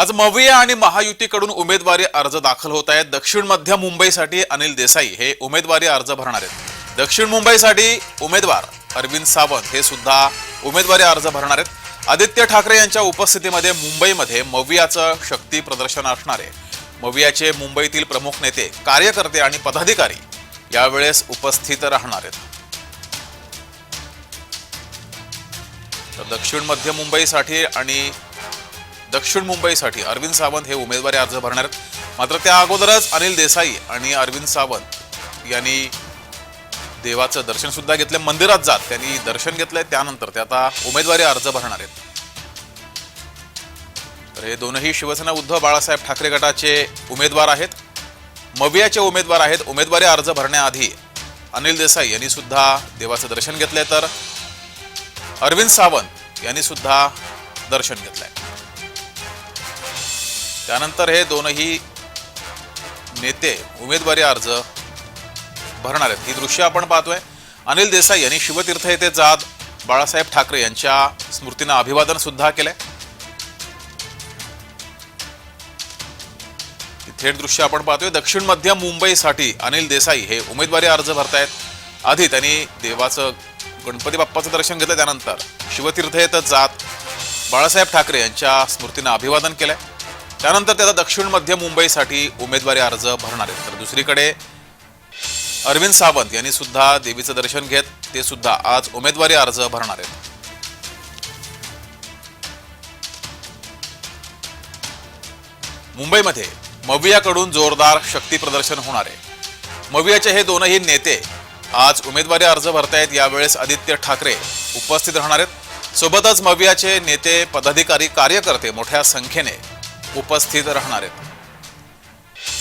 आज मविया आणि महायुतीकडून उमेदवारी अर्ज दाखल होत आहेत. दक्षिण मध्य मुंबईसाठी अनिल देसाई हे उमेदवारी अर्ज भरणार आहेत. दक्षिण मुंबईसाठी उमेदवार अरविंद सावंत हे सुद्धा उमेदवारी अर्ज भरणार आहेत. आदित्य ठाकरे यांच्या उपस्थितीमध्ये मुंबईमध्ये मवियाचं शक्ती प्रदर्शन असणार आहे. मवियाचे मुंबईतील प्रमुख नेते कार्यकर्ते आणि पदाधिकारी यावेळेस उपस्थित राहणार आहेत. तर दक्षिण मध्य मुंबईसाठी आणि दक्षिण मुंबईसाठी अरविंद सावंत हे उमेदवारी अर्ज भरणार आहेत. मात्र त्या अगोदरच अनिल देसाई आणि अरविंद सावंत यांनी देवाचं दर्शन सुद्धा घेतलं. मंदिरात जात त्यांनी दर्शन घेतलंय. त्यानंतर ते आता उमेदवारी अर्ज भरणार आहेत. तर हे दोनही शिवसेना उद्धव बाळासाहेब ठाकरे गटाचे उमेदवार आहेत. मवियाचे उमेदवार आहेत. उमेदवारी अर्ज भरण्याआधी अनिल देसाई यांनी सुद्धा देवाचं दर्शन घेतलंय. तर अरविंद सावंत यांनी सुद्धा दर्शन घेतलंय. त्यानंतर हे दोनही नेते उमेदवारी अर्ज भरणार आहेत. ही दृश्य आपण पाहतोय. अनिल देसाई यांनी शिवतीर्थ येथे जात बाळासाहेब ठाकरे यांच्या स्मृतींना अभिवादन सुद्धा केलंय. थेट दृश्य आपण पाहतोय. दक्षिण मध्य मुंबईसाठी अनिल देसाई हे उमेदवारी अर्ज भरतायत. आधी त्यांनी देवाचं गणपती बाप्पाचं दर्शन घेतलं त्यानंतर शिवतीर्थ येथे जात बाळासाहेब ठाकरे यांच्या स्मृतींना अभिवादन केलंय. त्यानंतर त्याचा दक्षिण मध्य मुंबईसाठी उमेदवारी अर्ज भरणार आहेत. तर दुसरीकडे अरविंद सावंत यांनी सुद्धा देवीचं दर्शन घेत ते सुद्धा आज उमेदवारी अर्ज भरणार आहेत. मुंबईमध्ये मवियाकडून जोरदार शक्ती प्रदर्शन होणार आहे. मवियाचे हे दोनही नेते आज उमेदवारी अर्ज भरतायत यावेळेस आदित्य ठाकरे उपस्थित राहणार आहेत. सोबतच मवियाचे नेते पदाधिकारी कार्यकर्ते मोठ्या संख्येने उपस्थित राहणार आहेत.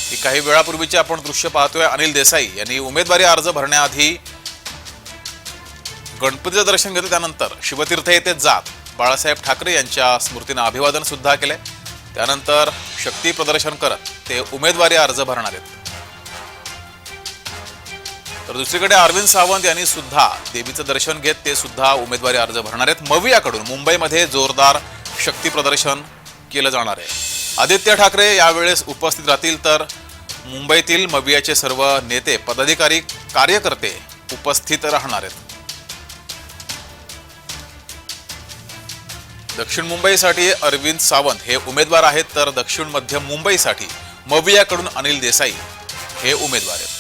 ही काही वेळापूर्वीचे आपण दृश्य पाहतोय अनिल देसाई यांनी उमेदवारी अर्ज भरण्याआधी गणपतीचं दर्शन घेतलं त्यानंतर शिवतीर्थ येथे जात बाळासाहेब ठाकरे यांच्या स्मृतीनं अभिवादन सुद्धा केले त्यानंतर शक्ती प्रदर्शन करत ते उमेदवारी अर्ज भरणार आहेत. तर दुसरीकडे अरविंद सावंत यांनी सुद्धा देवीचं दर्शन घेत ते सुद्धा उमेदवारी अर्ज भरणार आहेत. मवियाकडून मुंबईमध्ये जोरदार शक्ती प्रदर्शन केलं जाणार आहे. आदित्य ठाकरे यावेळेस उपस्थित राहतील तर मुंबईतील मवियाचे सर्व नेते पदाधिकारी कार्यकर्ते उपस्थित राहणार आहेत. दक्षिण मुंबईसाठी अरविंद सावंत हे उमेदवार आहेत तर दक्षिण मध्य मुंबईसाठी मवियाकडून अनिल देसाई हे उमेदवार आहेत.